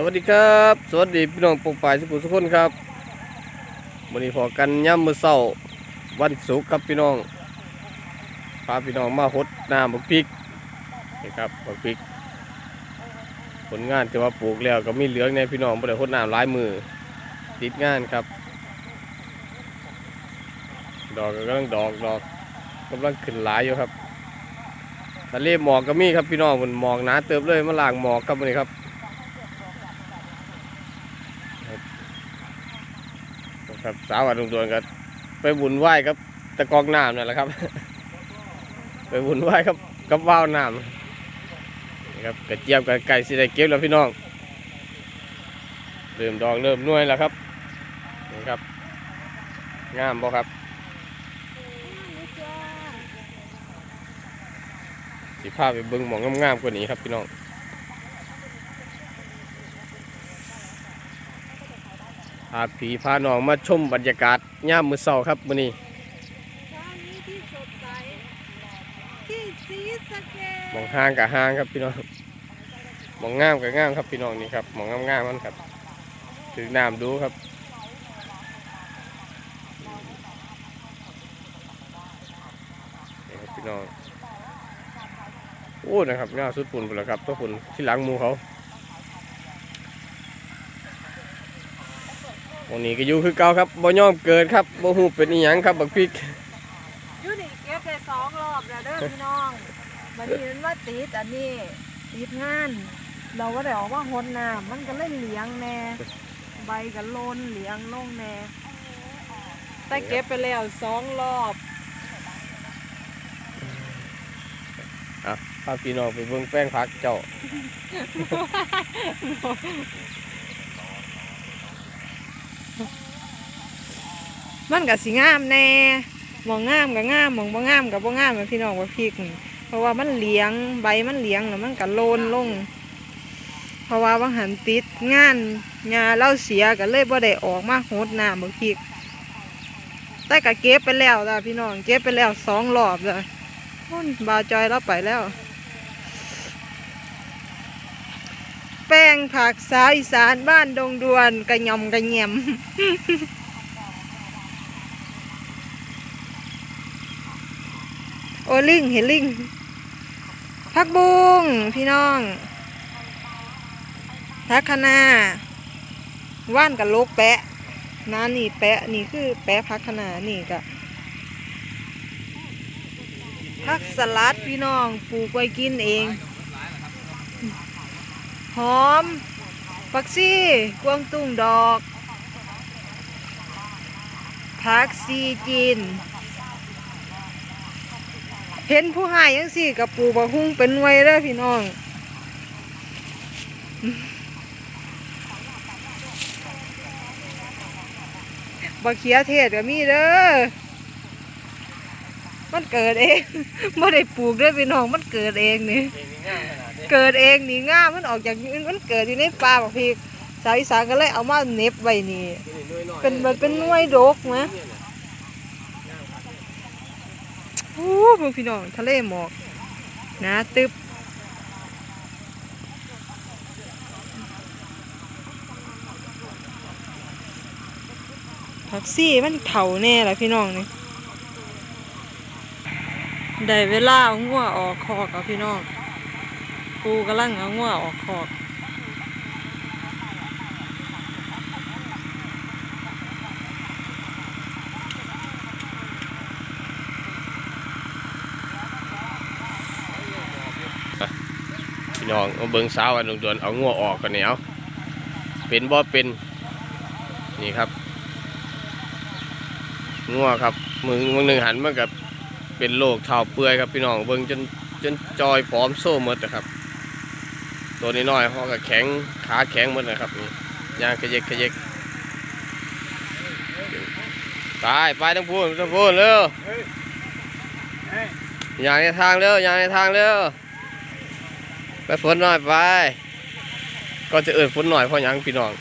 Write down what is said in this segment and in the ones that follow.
สวัสดีครับ สวัสดีพี่น้องปกป่ายสุขุมสุขคนครับวันนี้พอกันย่ำมือเศร้าวันศุกร์ครับพี่น้องพาพี่น้องมาหดน้ำบักพริกนี่ครับบักพริก ผลงานที่ว่าปลูกแล้วก็มีเหลืองในพี่น้องบ่ได้หดน้ำหลายมือติดงานครับ ดอกก็กำลังดอกดอกกำลังขึ้นหลายอยู่ครับทะเลหมอกก็มีครับพี่น้องมันหมอกหนาเติบเลยมาล่างหมอกครับวันนี้ครับ ครับสาววันดวนกันไปบุญไหว้ครับตะกองน้ำนั่นแหละครับ ไปบุญไหว้ครับกับว่าวน้ำนี่ครับกระเจี๊ยบกับไก่สิได้เก็บแล้วพี่น้องเริ่มดอกเริ่มหน่ยแล้วครับนี่ครับงามบ่ครับสิพาไปเบิ่งหมองงามๆกว่านี้ครับพี่น้อง พาผีพาน้องมาชมบรรยากาศย่ามมือเสาครับมื้อนี้เช้านี้ที่สดใสที่สีสะเกหมองห้างกับห้างครับพี่น้องหมองงามกับงามครับพี่น้องนี่ครับหมองงามงามๆมันครับถือน้ำดูครับนี่ครับพี่น้องโอ้นะครับงามสุดปุ่นพุ่นแล้วครับตัวปุ่นที่หลังหมูเขา วันนี้ก็อยู่คือเก่าครับบ่ยอมเกิดครับบ่ฮู้เป็นอีหยังครับบักพริกยูนี่เก็บไปสองรอบแล้วเด้อพี่น้องวันนี้มันว่าติดอันนี้ติดงาน เราก็ได้ออกว่าหดน้ำมันก็เลยเหลียงแน่ใบก็โลนเหลียงลงแน่แต่เก็บไปแล้วสองรอบพาพี่น้องไปเบิ่งแป้งพักเจ้า มันก็สิงามแน่มองงามก็งามมองบ่งามก็บ่งามเหมือนพี่น้องว่าพริกเพราะว่ามันเลี้ยงใบมันเลี้ยงแล้วมันก็โลนลง เพราะว่าบาหันติดงานงาเล่าเสียก็เลยบ่ได้ออกมาโหดน้ำบักพริกแต่ก็เก็บไปแล้วจ้ะพี่น้องเก็บไปแล้วสองรอบจ้ะพุ่นบาจอยเราไปแล้ว แป้งผักสาวอีสานบ้านดงดวนกระยำกระแยม โอ ลิงเห็นลิงพักบุงพี่น้องพักคะนาว่านกับโลกแปะนานี่แปะนี่คือแปะพักคะนานี่กะพักสลัดพี่น้องปลูกไว้กินเอง หอมผักซี่กวางตุ้งดอกผักซีจีน เห็นผู้หายยังสี่กับปูบะหุ่งเป็นไว้เด้อพี่น้องบะเขียเทศก็มีเด้อ มันเกิดเองไม่ได้ปลูกเด้อพี่น้องมันเกิดเองนี่ เกิดเองนี่ง่ามันออกจากมันเกิดอยู่ในป่าบักพริกสาวอีสานก็เลยเอามาเน็บไว้นี่ เป็นมันเป็นหน่วยดกนะ โอ้พวกพี่น้องทะเลหมอกนะตึบผักซี่มันเถ่าแน่ละพี่น้องนี่ได้เวลาเอางัวออกคอกเอาพี่น้องปูกำลังเอางัวออกคอก พี่น้องเอาเบิ่งสาวอันดวนๆเอางัวออกกันเหนียวเป็นบ่เป็นนี่ครับงัวครับมือมือหนึ่งหันมันกับเป็นโรคเท้าเปื่อยครับพี่น้องเบิ่งจนจนจอยผอมโซ่หมดนะครับ ตัวนี้น้อยเขาก็แข็งขาแข็งหมดนะครับนี่ย่างขยเยกขยเยกตายไปทั้งพูนทั้งพูนเร็วอย่างในทางเร็วอย่างในทางเร็ว ไปฝนหน่อยไป ก็จะเอินฝนหน่อยเพราะยังพี่น้อง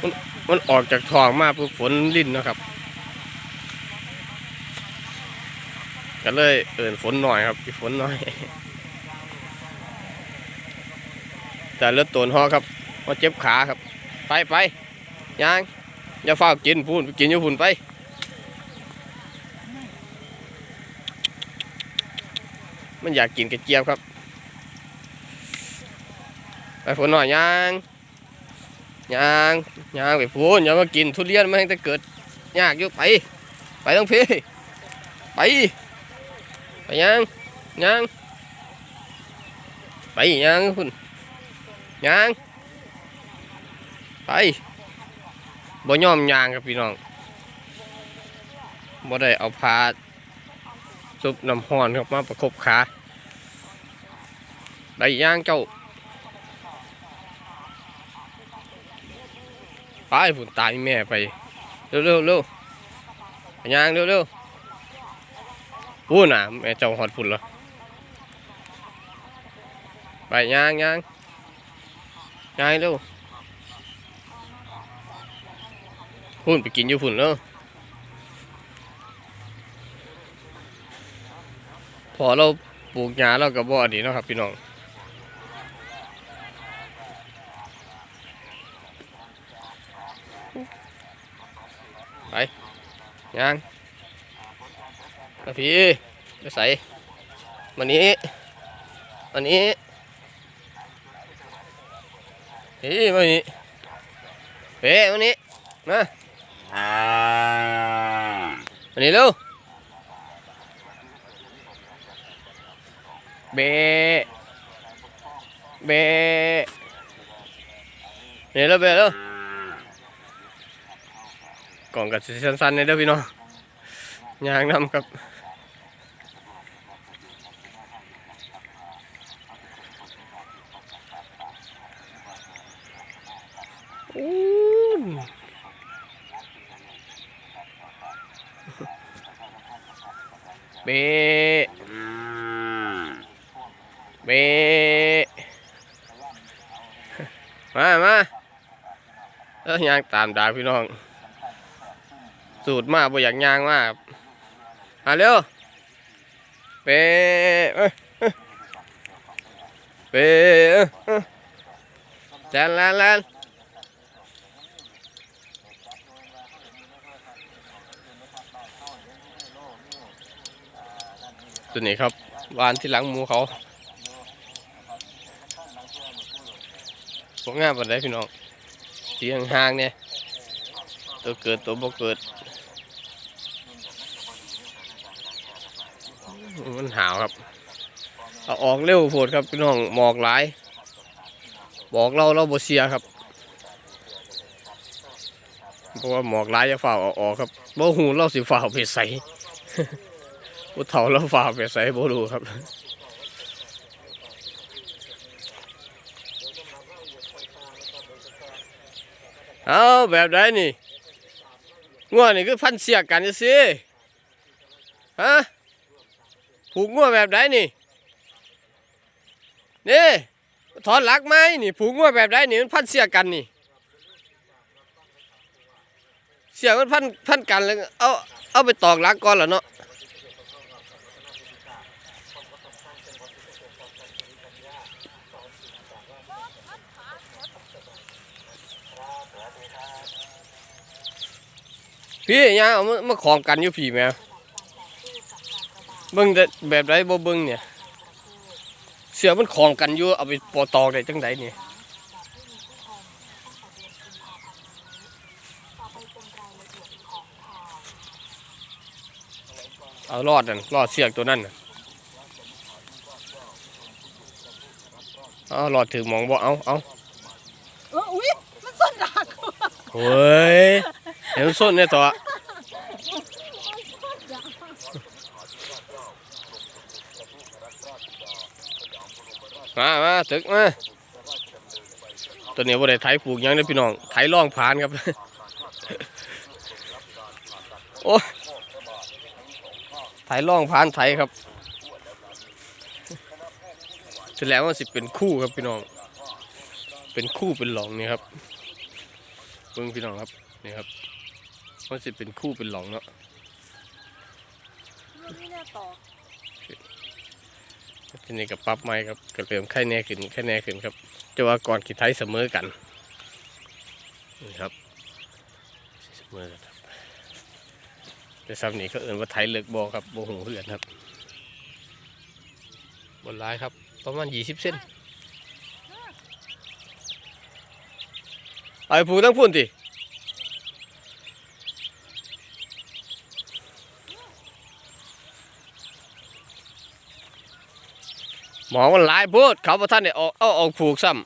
มันมันออกจากท้องมาปุ๊บฝนลิ้นนะครับ ก็เลยเอินฝนหน่อยครับฝนหน่อย แต่เลือดตัวหอครับพอเจ็บขาครับ ไปไปย่างอย่าเฝ้ากินพูนกินอยู่พูนไปมันอยากกินกระเจี๊ยบครับ ไปฝนหน่อยยางยางยางไปพูนอย่ามากินทุเรียนมันจะเกิดยากอยู่ไป ไปต้องพี่ไป ไปยางยางไปยางคุณยางไปบ่ยอมยางครับพี่น้องบ่ได้เอาพาซุปน้ำห้อนครับมาประคบขาได้ย่างเจ้า ไปผุนตายแม่ไป เร็วเร็วเร็วย่างเร็วเร็วพูดน่ะแม่เจ้าหอดพุ่นเหรอไปย่างย่างย่างเร็วพุ่นไปกินอยู่พุ่นเนาะพอเราปลูกหญ้าเราก็บ่อันนี้เนาะครับพี่น้อง ย่างมาพี่ไปใส่มานี้มานี้เฮ้ยมานี้เฮ้ยมานี้มามานี้เร็วเบะเบะนี่แล้วเบะแล้ว กล่องกับสีสั้นๆนี่เด้อพี่น้องยางนำครับอู้เบะเบะมามาเอ้ยยางตามดาพี่น้อง สูตรมากบ่อยากยางมากมาเร็วเบะเอ้ยเอ้ยเบะเอ้ยเอ้ยแลนแลนแลนตัวนี้ครับวานที่หลังหมูเขาพวกงามปานใดพี่น้องเสียงห่างเนี่ยตัวเกิดตัวบ่เกิด มันหาวครับเอาออกเร็วโพดครับพี่น้องหมอกหลาย บอกเราเราบเสียครับเพราะว่าหมอกหลายจะฝ่าเอาออกครับบ่หูเราสิฝ่าเอาไปใส่ผู้เฒ่าแล้วฝ่าไปใส่บ่รู้ครับเอาแบบใดนี่ง่วนี่คือพันเสียกกันจะสิฮะ ผูกง่วแบบใดนี่นี่ถอนหลักไหมนี่ ผูกง่วแบบใดนี่มันพันเสียกันนี่ เสียมันพันพันกันแล้วเอาเอาไปตอกหลักก่อนเหรอเนาะพี่ยังเอามามาของกันอยู่พี่แม่ เบิ่งแต่แบบไรบ่เบิ่งเนี่ย เสือมันของกันอยู่เอาไปปอตอกได้จังไดเนี่ยเอารอดนั่นรอดเสือกตัวนั้นน่ะเอารอดถือหมองบ่เอาเอาเอออุ้ยมันส้นดักเฮ้ยเดี๋ยวส้นเนี่ยต่อ มามาตึกมาตัวนี้บ่ได้ไถปลูกยังเด้พี่น้องไถล่องผ่านครับ โอ้ยไถล่องผ่านไถครับแสดงว่าสิเป็นคู่ครับพี่น้อง เป็นคู่เป็นหลองนี่ครับเบิ่งพี่น้องครับนี่ครับมันสิเป็นคู่เป็นหลองเนาะ นี่แน่ต่อทีนี้กับปั๊บไม้ครับก็เริ่มไข่แน่ขึ้นไข่แน่ขึ้นครับจะว่าก่อนขีไทยเสมอกันนี่ครับเสมอกันครับแต่ซ้ำนี้เขาเอื่นว่าไทยเลิกบอครับโบหูเพื่อนครับบนร้ายครับประมาณยี่สิบเซนไอ้ผู้ตั้งพุ่นติ หมอมันหลายพูดเขาประท่านเนี่ยออกเอาออกผูกซ้ำ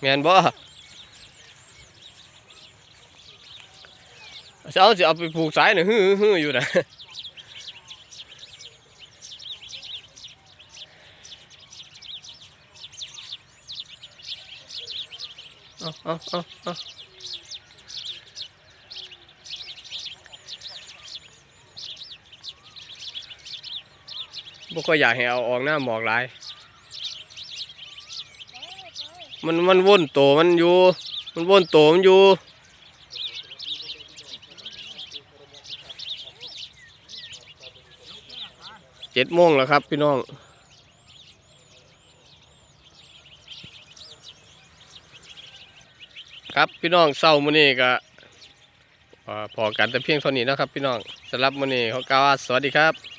แมนบ่เอาสิเอาไปผูกสายน่ะฮือฮืออยู่นะเอาเอาเอาเอา บ่ค่อยอยากให้เอาออกหน้าหมอกหลาย มันมันว่นโตมันอยู่ มันว่นโตมันอยู่เจ็ดโมงแล้วครับพี่น้อง ครับพี่น้องเศร้ามื้อนี้ก็เอ่อพอกันแต่เพียงเท่านี้นะครับพี่น้องสำหรับมื้อนี้เขากล่าวว่าสวัสดีครับ